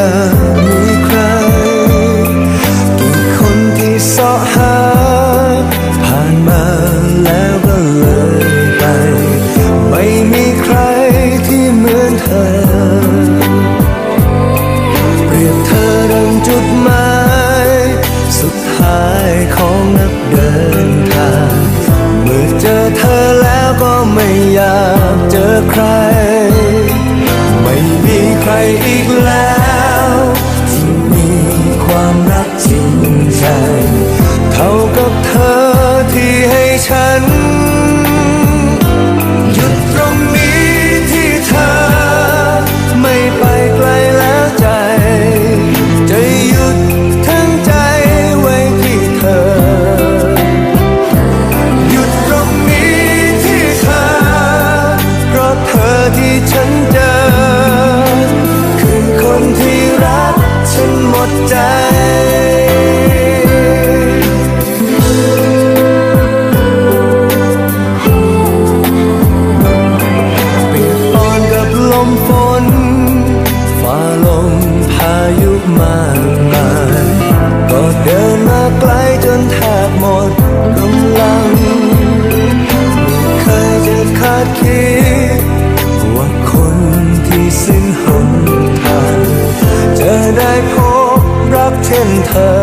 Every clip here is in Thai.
อย่มีใครกี่คนที่สาะหา ผ่านมาแล้วก็เลยไป ไม่มีใครที่เหมือนเธอ เปรียบเธอดังจุดหมายสุดท้ายของนักเดินทางเมื่อเจอเธอแล้วก็ไม่อยากเจอใคร ไม่มีใครอีกแล้ว ที่มีความรักจริงใจ เท่ากับเธอที่ให้ฉัน หยุดตรงนี้ที่เธอ ไม่ไปไกลแล้วใจ จะหยุดทั้งใจไว้ที่เธอ หยุดตรงนี้ที่เธอ เพราะเธอที่ฉันจอ ฉันหมดใจเปียกปอนกับลมฝนฝ่าลมพายุมากมายก็เดินมาไกลจนแทบหมดกำลังไม่เคยจะคาดคิดว่าคนที่สิ้นหน ก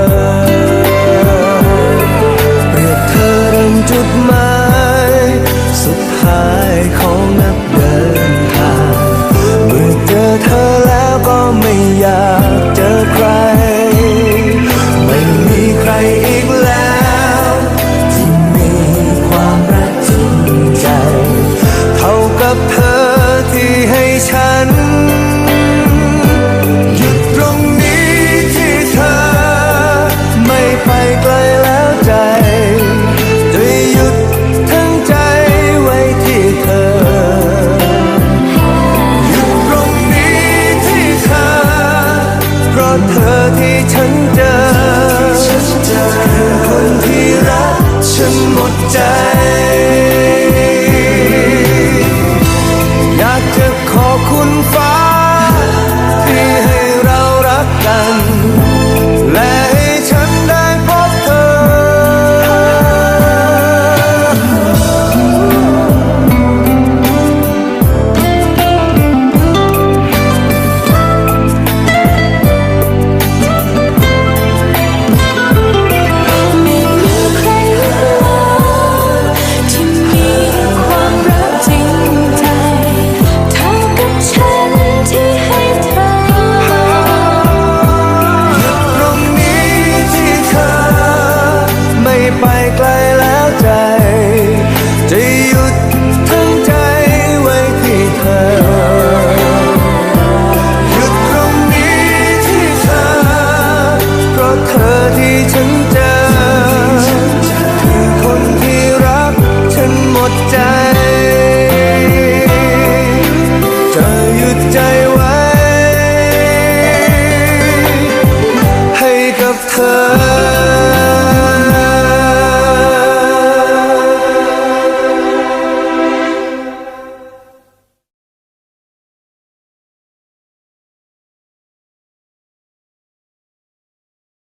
จะหยุดใจไว้ ให้กับเธอ